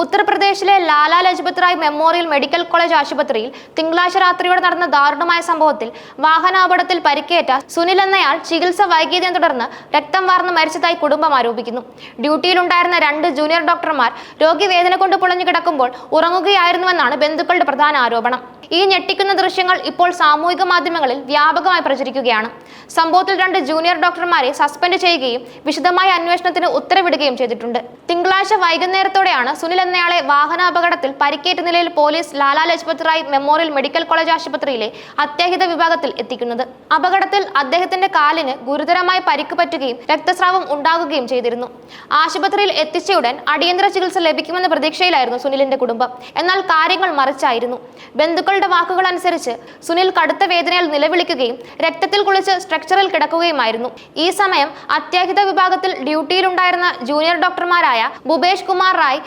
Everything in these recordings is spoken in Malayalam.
ഉത്തർപ്രദേശിലെ Lala Lajpat Rai memorial medical college ആശുപത്രിയിൽ തിങ്കളാഴ്ച രാത്രിയോടെ നടന്ന ദാരുണമായ സംഭവത്തിൽ വാഹനാപകടത്തിൽ പരിക്കേറ്റ സുനിൽ എന്നയാൾ ചികിത്സ വൈകിയതിനെ തുടർന്ന് രക്തം വാർന്ന് മരിച്ചതായി കുടുംബം ആരോപിക്കുന്നു. ഡ്യൂട്ടിയിലുണ്ടായിരുന്ന രണ്ട് ജൂനിയർ ഡോക്ടർമാർ രോഗി വേദന കൊണ്ട് പുളഞ്ഞു കിടക്കുമ്പോൾ ഉറങ്ങുകയായിരുന്നുവെന്നാണ് ബന്ധുക്കളുടെ പ്രധാന ആരോപണം. ഈ ഞെട്ടിക്കുന്ന ദൃശ്യങ്ങൾ ഇപ്പോൾ സാമൂഹിക മാധ്യമങ്ങളിൽ വ്യാപകമായി പ്രചരിക്കുകയാണ്. സംഭവത്തിൽ രണ്ട് ജൂനിയർ ഡോക്ടർമാരെ സസ്പെൻഡ് ചെയ്യുകയും വിശദമായ അന്വേഷണത്തിന് ഉത്തരവിടുകയും ചെയ്തിട്ടുണ്ട്. തിങ്കളാഴ്ച വൈകുന്നേരത്തോടെയാണ് സുനിൽ എന്നയാളെ വാഹനാപകടത്തിൽ പരിക്കേറ്റ നിലയിൽ police Lala Lajpat Rai memorial medical college ആശുപത്രിയിലെ അത്യാഹിത വിഭാഗത്തിൽ എത്തിക്കുന്നത്. അപകടത്തിൽ അദ്ദേഹത്തിന്റെ കാലിന് ഗുരുതരമായ പരിക്ക് പറ്റുകയും രക്തസ്രാവം ഉണ്ടാകുകയും ചെയ്തിരുന്നു. ആശുപത്രിയിൽ എത്തിച്ചയുടൻ അടിയന്തര ചികിത്സ ലഭിക്കുമെന്ന പ്രതീക്ഷയിലായിരുന്നു സുനിലിന്റെ കുടുംബം. എന്നാൽ കാര്യങ്ങൾ മറിച്ചായിരുന്നു. ബന്ധുക്കളുടെ വാക്കുകൾ അനുസരിച്ച് സുനിൽ കടുത്ത വേദനയിൽ നിലവിളിക്കുകയും രക്തത്തിൽ കുളിച്ച് സ്ട്രക്ചറിൽ കിടക്കുകയുമായിരുന്നു. ഈ സമയം അത്യാഹിത വിഭാഗത്തിൽ ഡ്യൂട്ടിയിലുണ്ടായിരുന്ന ജൂനിയർ ഡോക്ടർമാരായ ഭുപേഷ് കുമാർ റായ്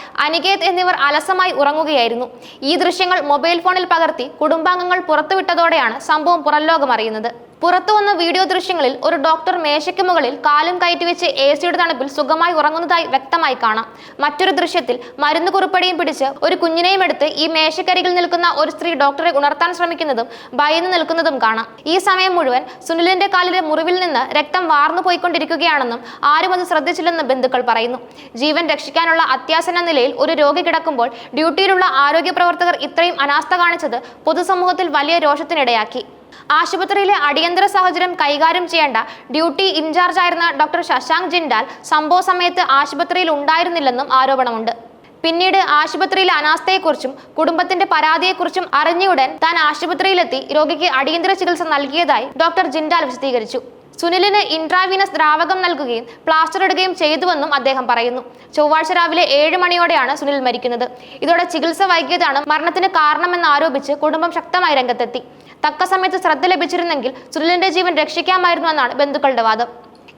അനികേത് എന്നിവർ അലസമായി ഉറങ്ങുകയായിരുന്നു. ഈ ദൃശ്യങ്ങൾ മൊബൈൽ ഫോണിൽ പകർത്തി കുടുംബാംഗങ്ങൾ പുറത്തുവിട്ടതോടെയാണ് സംഭവം പുറംലോകം അറിയുന്നത്. പുറത്തു വന്ന വീഡിയോ ദൃശ്യങ്ങളിൽ ഒരു ഡോക്ടർ മേശയ്ക്ക് മുകളിൽ കാലും കയറ്റിവെച്ച് എ സിയുടെ തണുപ്പിൽ സുഖമായി ഉറങ്ങുന്നതായി വ്യക്തമായി കാണാം. മറ്റൊരു ദൃശ്യത്തിൽ മരുന്ന് കുറിപ്പടിയും പിടിച്ച് ഒരു കുഞ്ഞിനെയും എടുത്ത് ഈ മേശക്കരികിൽ നിൽക്കുന്ന ഒരു സ്ത്രീ ഡോക്ടറെ ഉണർത്താൻ ശ്രമിക്കുന്നതും ഭയന്ന് നിൽക്കുന്നതും കാണാം. ഈ സമയം മുഴുവൻ സുനിലിന്റെ കാലിലെ മുറിവിൽ നിന്ന് രക്തം വാർന്നു പോയിക്കൊണ്ടിരിക്കുകയാണെന്നും ആരും അത് ശ്രദ്ധിച്ചില്ലെന്ന് ബന്ധുക്കൾ പറയുന്നു. ജീവൻ രക്ഷിക്കാനുള്ള അത്യാസന്ന നിലയിൽ ഒരു രോഗി കിടക്കുമ്പോൾ ഡ്യൂട്ടിയിലുള്ള ആരോഗ്യ പ്രവർത്തകർ ഇത്രയും അനാസ്ഥ കാണിച്ചത് പൊതുസമൂഹത്തിൽ വലിയ രോഷത്തിനിടയാക്കി. ആശുപത്രിയിലെ അടിയന്തര സാഹചര്യം കൈകാര്യം ചെയ്യേണ്ട ഡ്യൂട്ടി ഇൻചാർജ് ആയിരുന്ന ഡോക്ടർ ശശാങ്ക് ജിൻഡാൽ സംഭവ സമയത്ത് ആശുപത്രിയിൽ ഉണ്ടായിരുന്നില്ലെന്നും ആരോപണമുണ്ട്. പിന്നീട് ആശുപത്രിയിലെ അനാസ്ഥയെക്കുറിച്ചും കുടുംബത്തിന്റെ പരാതിയെക്കുറിച്ചും അറിഞ്ഞയുടൻ താൻ ആശുപത്രിയിലെത്തി രോഗിക്ക് അടിയന്തര ചികിത്സ നൽകിയതായി ഡോക്ടർ ജിൻഡാൽ വിശദീകരിച്ചു. സുനിലിന് ഇൻട്രാവീനസ് ദ്രാവകം നൽകുകയും പ്ലാസ്റ്റർ ഇടുകയും ചെയ്തുവെന്നും അദ്ദേഹം പറയുന്നു. ചൊവ്വാഴ്ച രാവിലെ ഏഴ് മണിയോടെയാണ് സുനിൽ മരിക്കുന്നത്. ഇതോടെ ചികിത്സ വൈകിയതാണ് മരണത്തിന് കാരണമെന്ന് ആരോപിച്ച് കുടുംബം ശക്തമായി രംഗത്തെത്തി. തക്ക സമയത്ത് ശ്രദ്ധ ലഭിച്ചിരുന്നെങ്കിൽ സുനിലിന്റെ ജീവൻ രക്ഷിക്കാമായിരുന്നു എന്നാണ് ബന്ധുക്കളുടെ വാദം.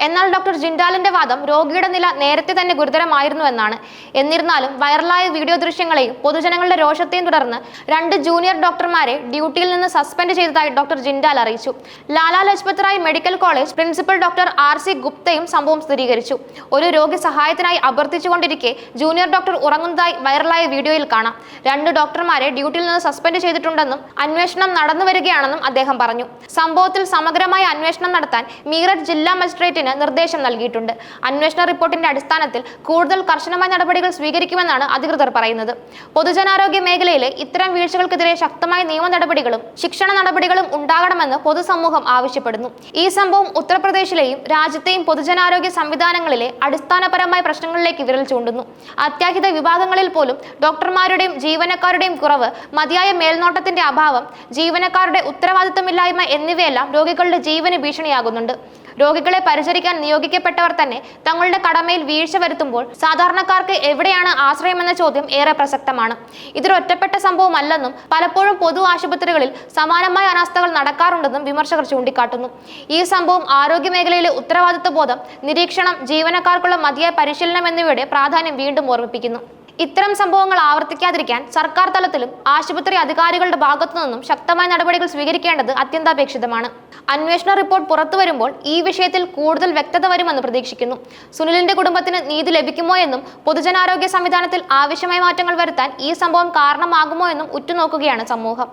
എന്നാൽ ഡോക്ടർ ജിൻഡാലിന്റെ വാദം രോഗിയുടെ നില നേരത്തെ തന്നെ ഗുരുതരമായിരുന്നു എന്നാണ്. എന്നിരുന്നാലും വൈറലായ വീഡിയോ ദൃശ്യങ്ങളെയും പൊതുജനങ്ങളുടെ രോഷത്തെയും തുടർന്ന് രണ്ട് ജൂനിയർ ഡോക്ടർമാരെ ഡ്യൂട്ടിയിൽ നിന്ന് സസ്പെൻഡ് ചെയ്തതായി ഡോക്ടർ ജിൻഡാൽ അറിയിച്ചു. Lala Lajpat Rai medical college principal doctor R C ഗുപ്തയും സംഭവം സ്ഥിരീകരിച്ചു. ഒരു രോഗി സഹായത്തിനായി അഭ്യർത്ഥിച്ചുകൊണ്ടിരിക്കെ ജൂനിയർ ഡോക്ടർ ഉറങ്ങുന്നതായി വൈറലായ വീഡിയോയിൽ കാണാം. രണ്ട് ഡോക്ടർമാരെ ഡ്യൂട്ടിയിൽ നിന്ന് സസ്പെൻഡ് ചെയ്തിട്ടുണ്ടെന്നും അന്വേഷണം നടന്നു വരികയാണെന്നും അദ്ദേഹം പറഞ്ഞു. സംഭവത്തിൽ സമഗ്രമായ അന്വേഷണം നടത്താൻ മീററ്റ് ജില്ലാ മജിസ്ട്രേറ്റിന് നിർദ്ദേശം നൽകിയിട്ടുണ്ട്. അന്വേഷണ റിപ്പോർട്ടിന്റെ അടിസ്ഥാനത്തിൽ കൂടുതൽ കർശനമായ നടപടികൾ സ്വീകരിക്കുമെന്നാണ് അധികൃതർ പറയുന്നത്. പൊതുജനാരോഗ്യ മേഖലയിലെ ഇത്തരം വീഴ്ചകൾക്കെതിരെ ശക്തമായ നിയമ നടപടികളും ശിക്ഷണ നടപടികളും ഉണ്ടാകണമെന്ന് പൊതുസമൂഹം ആവശ്യപ്പെടുന്നു. ഈ സംഭവം ഉത്തർപ്രദേശിലെയും രാജ്യത്തെയും പൊതുജനാരോഗ്യ സംവിധാനങ്ങളിലെ അടിസ്ഥാനപരമായ പ്രശ്നങ്ങളിലേക്ക് വിരൽ ചൂണ്ടുന്നു. അത്യാഹിത വിഭാഗങ്ങളിൽ പോലും ഡോക്ടർമാരുടെയും ജീവനക്കാരുടെയും കുറവ് മതിയായ മേൽനോട്ടത്തിന്റെ അഭാവം ജീവനക്കാരുടെ ഉത്തരവാദിത്തമില്ലായ്മ എന്നിവയെല്ലാം രോഗികളുടെ ജീവന് ഭീഷണിയാകുന്നുണ്ട്. രോഗികളെ പരിചരിക്കാൻ നിയോഗിക്കപ്പെട്ടവർ തന്നെ തങ്ങളുടെ കടമയിൽ വീഴ്ച വരുത്തുമ്പോൾ സാധാരണക്കാർക്ക് എവിടെയാണ് ആശ്രയമെന്ന ചോദ്യം ഏറെ പ്രസക്തമാണ്. ഇതൊരു ഒറ്റപ്പെട്ട സംഭവമല്ലെന്നും പലപ്പോഴും പൊതു ആശുപത്രികളിൽ സമാനമായ അനാസ്ഥകൾ നടക്കാറുണ്ടെന്നും വിമർശകർ ചൂണ്ടിക്കാട്ടുന്നു. ഈ സംഭവം ആരോഗ്യ മേഖലയിലെ ഉത്തരവാദിത്വ ബോധം നിരീക്ഷണം ജീവനക്കാർക്കുള്ള മതിയായ പരിശീലനം എന്നിവയുടെ പ്രാധാന്യം വീണ്ടും ഓർമ്മിപ്പിക്കുന്നു. ഇത്തരം സംഭവങ്ങൾ ആവർത്തിക്കാതിരിക്കാൻ സർക്കാർ തലത്തിലും ആശുപത്രി അധികാരികളുടെ ഭാഗത്തു നിന്നും ശക്തമായ നടപടികൾ സ്വീകരിക്കേണ്ടത് അത്യന്താപേക്ഷിതമാണ്. അന്വേഷണ റിപ്പോർട്ട് പുറത്തു വരുമ്പോൾ ഈ വിഷയത്തിൽ കൂടുതൽ വ്യക്തത വരുമെന്ന് പ്രതീക്ഷിക്കുന്നു. സുനിലിന്റെ കുടുംബത്തിന് നീതി ലഭിക്കുമോ എന്നും പൊതുജനാരോഗ്യ സംവിധാനത്തിൽ ആവശ്യമായ മാറ്റങ്ങൾ വരുത്താൻ ഈ സംഭവം കാരണമാകുമോ എന്നും ഉറ്റുനോക്കുകയാണ് സമൂഹം.